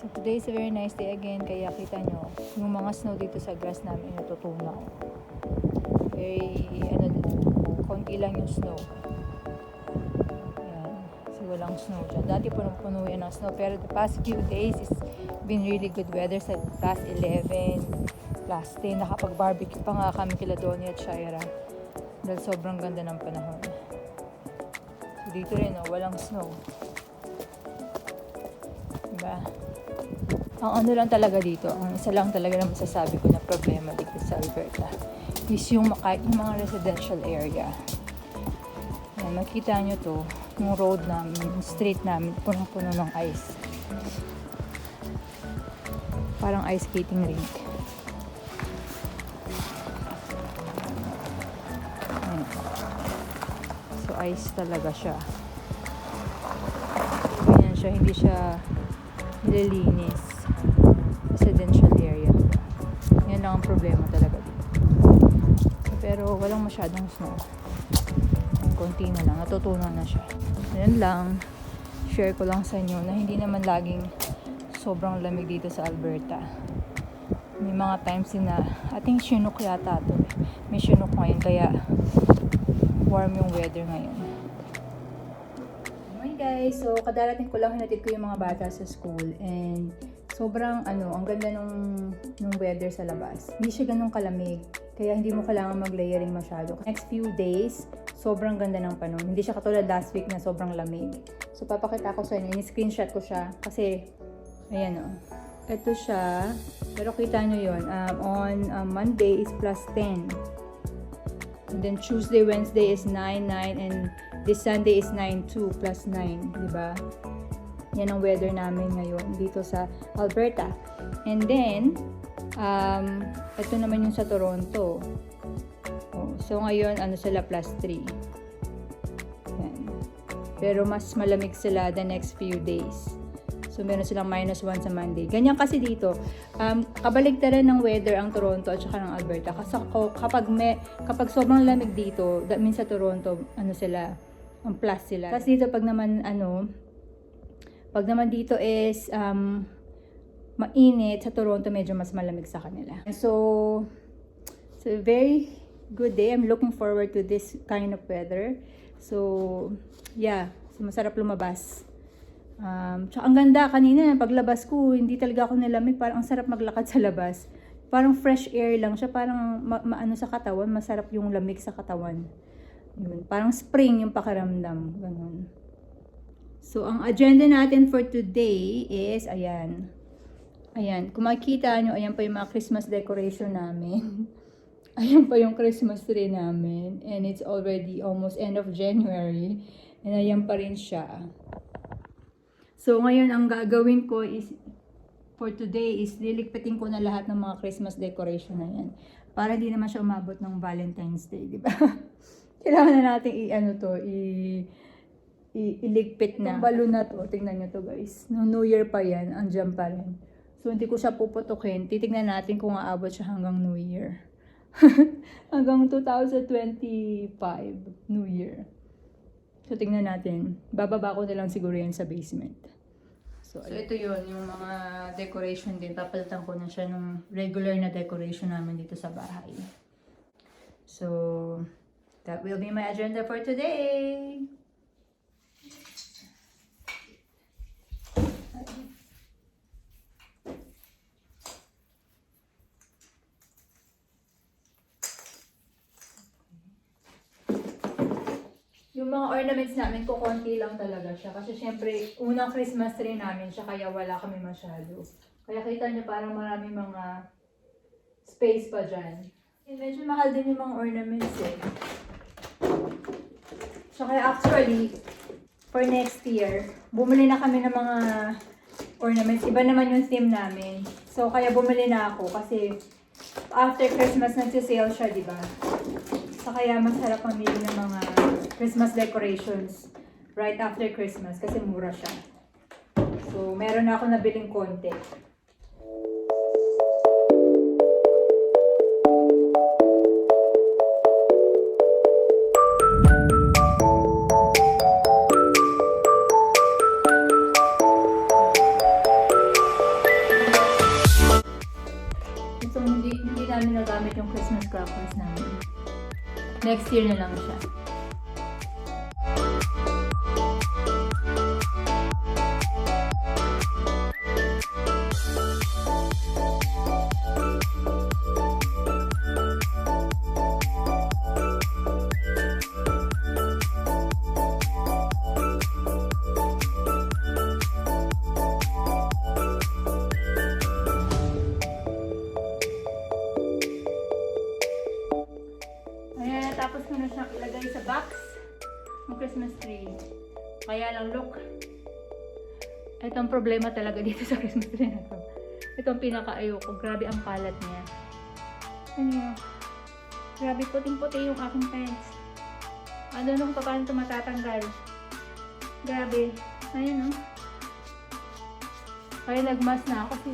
So today is a very nice day again, kaya kita nyo, yung mga snow dito sa grass namin natutunaw. Very, ano, konti lang yung snow. Ayan, kasi walang snow dyan. Dati punong-puno yan ng snow, pero the past few days is been really good weather sa past 11, last 10. Nakapag-barbecue pa nga kami kila Donnie at Shaira. Dahil sobrang ganda ng panahon. So dito rin, oh, walang snow. Diba? Ang ano lang talaga dito, ang isa lang talaga na masasabi ko na problema dito sa Alberta is yung, maka, yung mga residential area. Yan, makita nyo to, yung road namin, yung street namin, punong-puno ng ice. Parang ice skating rink. Ayan. So, ice talaga siya. Ganyan siya, hindi siya nililinis. Residential area. Yan lang ang problema talaga dito. Pero walang masyadong snow. Konti na lang, natutunan na siya. Yan lang, share ko lang sa inyo na hindi naman laging sobrang lamig dito sa Alberta. May mga times din na, ating Chinook yata to. May Chinook ngayon, kaya warm yung weather ngayon. Guys, so kadarating ko lang hinatid ko yung mga bata sa school and sobrang ano, ang ganda nung, nung weather sa labas. Hindi siya ganun kalamig, kaya hindi mo kailangan mag-layering masyado. Next few days, sobrang ganda ng panahon. Hindi siya katulad last week na sobrang lamig. So papakita ko sa inyo, in-screenshot ko siya kasi ayan o. Ito siya, pero kita nyo yun, um, on um, Monday is plus 10. And then Tuesday, Wednesday is 9, 9, and this Sunday is 9, 2 plus 9, di ba? Yan ang weather namin ngayon dito sa Alberta. And then, um, ito naman yung sa Toronto. Oh, so ngayon, ano sila, plus 3. Yan. Pero mas malamig sila the next few days. So, meron silang minus 1 sa Monday. Ganyan kasi dito. Um, kabaligtaran ng weather ang Toronto at saka ng Alberta. Kasi kapag, may, kapag sobrang lamig dito, that means sa Toronto, ano sila, ang plus sila. Tapos dito, pag naman, ano, pag naman dito is, um, mainit, sa Toronto medyo mas malamig sa kanila. So, so very good day. I'm looking forward to this kind of weather. So, yeah. So, masarap lumabas. Um, tsaka ang ganda kanina, paglabas ko, hindi talaga ako nalamig. Parang ang sarap maglakad sa labas. Parang fresh air lang siya. Parang ma- maano sa katawan, masarap yung lamig sa katawan. Yun. Parang spring yung pakiramdam. Ganun. So, ang agenda natin for today is, ayan. Ayan. Kung makikita nyo, ayan pa yung mga Christmas decoration namin. ayan pa yung Christmas tree namin. And it's already almost end of January. And ayan pa rin siya. So, ngayon, ang gagawin ko is, for today, is liligpitin ko na lahat ng mga Christmas decoration na yan. Para hindi naman siya umabot ng Valentine's Day, di ba? Kailangan na natin i-ano to, i i- iligpit na. Yung balloon na to, tingnan nyo to guys. No New Year pa yan, andyan pa rin. So, hindi ko siya puputukin. Titignan natin kung aabot siya hanggang New Year. hanggang 2025, New Year. So, tingnan natin. Bababa ko na lang siguro yan sa basement. So, ito yun, yung mga decoration din. Papalitan ko na siya ng regular na decoration namin dito sa bahay. So, that will be my agenda for today. Yung mga ornaments namin, kukunti lang talaga siya. Kasi syempre, unang Christmas tree namin siya, kaya wala kami masyado. Kaya kita niyo parang marami mga space pa dyan. And medyo mahal din yung mga ornaments eh. So kaya actually, for next year, bumili na kami ng mga ornaments. Iba naman yung theme namin. So kaya bumili na ako kasi after Christmas nagsisale siya, di ba? So kaya masarap mamili ng mga Christmas decorations right after Christmas kasi mura siya. So meron na ako nabiling konti. Crackers namin. Next year na lang siya. Tapos ko na siya ilagay sa box ng Christmas tree. Kaya lang, look. Ito problema talaga dito sa Christmas tree na to. Ito ang pinaka-ayoko. Grabe ang kalat niya. Ano? Grabe puting-puti yung aking pants. Ano nung pa paano ito matatanggal? Grabe. Ayun oh. Kaya nagmas na ako kasi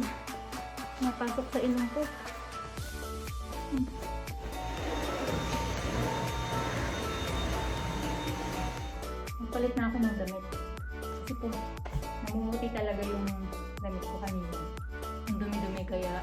napasok sa ilong ko. Magpalit na ako ng damit. Kasi po, namumuti talaga yung damit ko kanina. Ang dumi-dumi kaya,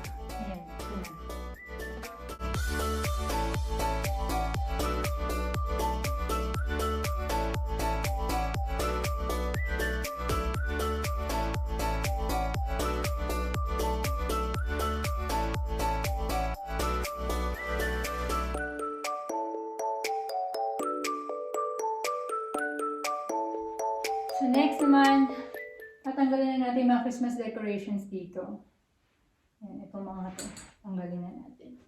So next naman, tatanggalin na natin mga Christmas decorations dito. Ayan, itong mga to. Tanggalin na natin.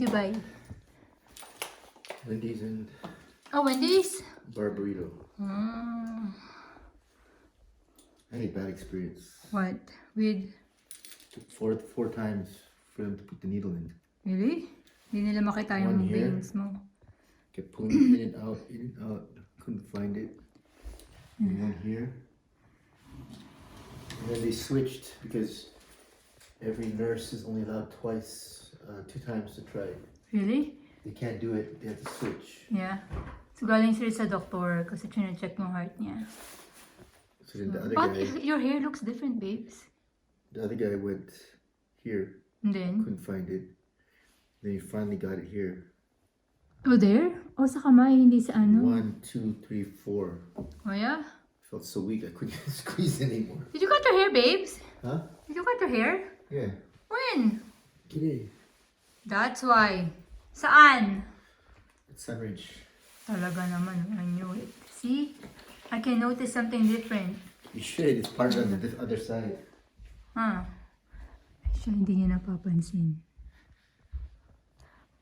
You buy? Wendy's and Oh, Wendy's? Barbarito. Mm, I had a bad experience. what? With, Took four four times for them to put the needle in. really? Hindi nila makita yung One here. veins mo. Kept pulling it in and out, in and out. Couldn't find it. And one here. And then they switched because every nurse is only allowed twice, uh, two times to try. Really? They can't do it. They have to switch. Yeah. So galing sila sa doktor kasi check yung heart niya. So then the other But guy, your hair looks different, babes. the other guy went here, And then, couldn't find it. Then he finally got it here. oh there? Oh, sa kamay, hindi sa ano. One, two, three, four. Oh yeah? felt so weak I couldn't squeeze anymore. Did you cut your hair, babes? Huh? Did you cut your hair? Yeah. When? G'day. That's why. Saan? It's Sunridge. Talaga naman, I knew it. See? I can notice something different. You should. It's part of the other side. Huh? Actually, hindi niya napapansin.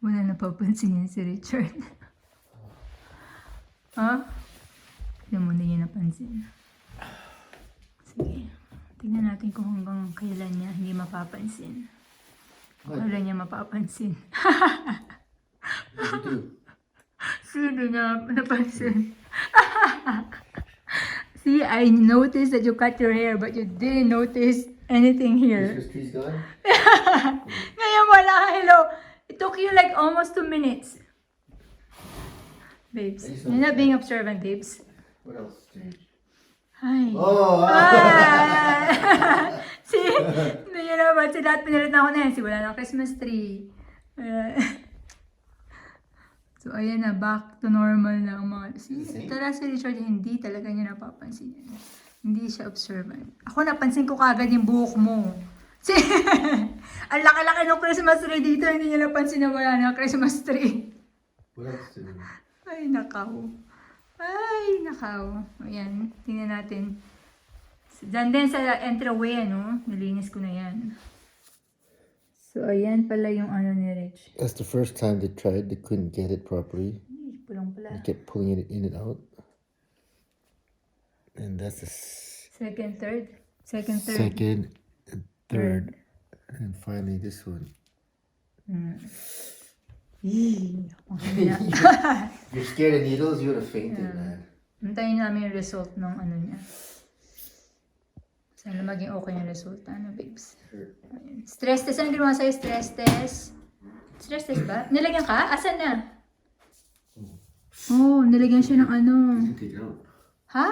Wala napapansin yan si Richard. ha? Hindi mo hindi niya napansin. Sige. Tingnan natin kung hanggang kailan niya hindi mapapansin. Kailan niya mapapansin. Sino niya napansin? si See, I noticed that you cut your hair, but you didn't notice anything here. Tree's gone? Ngayon wala, hello. It took you like almost two minutes. Babes, you're not being observant, babes. What else? Hi. Oh! Ah! See? Si lahat pinalit na ako na yan. Wala ng Christmas tree. Uh, so, ayan na. Back to normal na ang mga... See, si Richard, hindi talaga niya napapansin yan. Hindi siya observant. Ako napansin ko kagad yung buhok mo. See? ang laki-laki ng Christmas tree dito. Hindi niya napansin na wala na Christmas tree. Ay, nakaw. Ay, nakaw. Ayan, tingnan natin. Diyan din sa entryway, ano? Nalinis ko na yan. So, ayan pala yung ano ni Rich. That's the first time they tried. They couldn't get it properly. Ay, pulang pala. They kept pulling it in and out. And that's the s- Second, third. Second, third. second, and third, and finally this one. Hmm. You're scared of needles? You would have fainted, man. Antayin namin yung result ng ano niya. Sana maging okay yung resulta, ano, babes? Stress test. Anong ginawa sa'yo? Stress test? Stress test ba? Nilagyan ka? Asan na? Oh, nilagyan siya ng ano. Didn't take it out. Ha?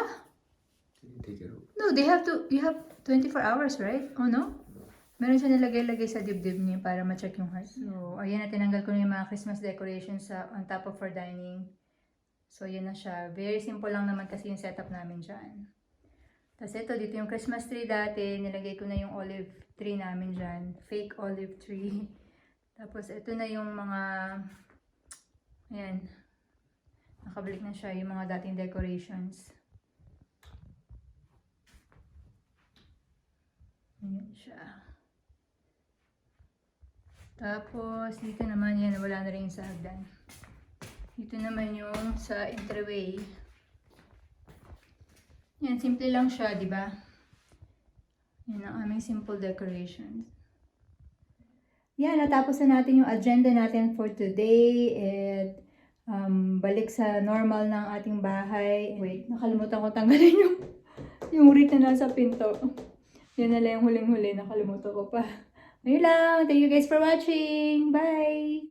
Take it out. No, they have to, you have 24 hours, right? Oh, no? Meron siya nilagay-lagay sa dibdib niya para ma-check yung heart. So, ayan na, tinanggal ko na yung mga Christmas decorations sa, on top of our dining. So, yun na siya. Very simple lang naman kasi yung setup namin dyan. Tapos ito, dito yung Christmas tree dati. Nilagay ko na yung olive tree namin dyan. Fake olive tree. Tapos ito na yung mga, ayan, nakabalik na siya yung mga dating decorations. Ayan siya. Tapos, dito naman yan, wala na rin sa hagdan. Dito naman yung sa entryway. Yan, simple lang siya, di ba? Yan ang aming simple decorations. Yan, natapos na natin yung agenda natin for today. At um, balik sa normal ng ating bahay. Wait, nakalimutan ko tanggalin yung, yung wreath na nasa pinto. Yan na lang yung huling-huli. Nakalimutan ko pa. Ayun lang. Thank you guys for watching. Bye!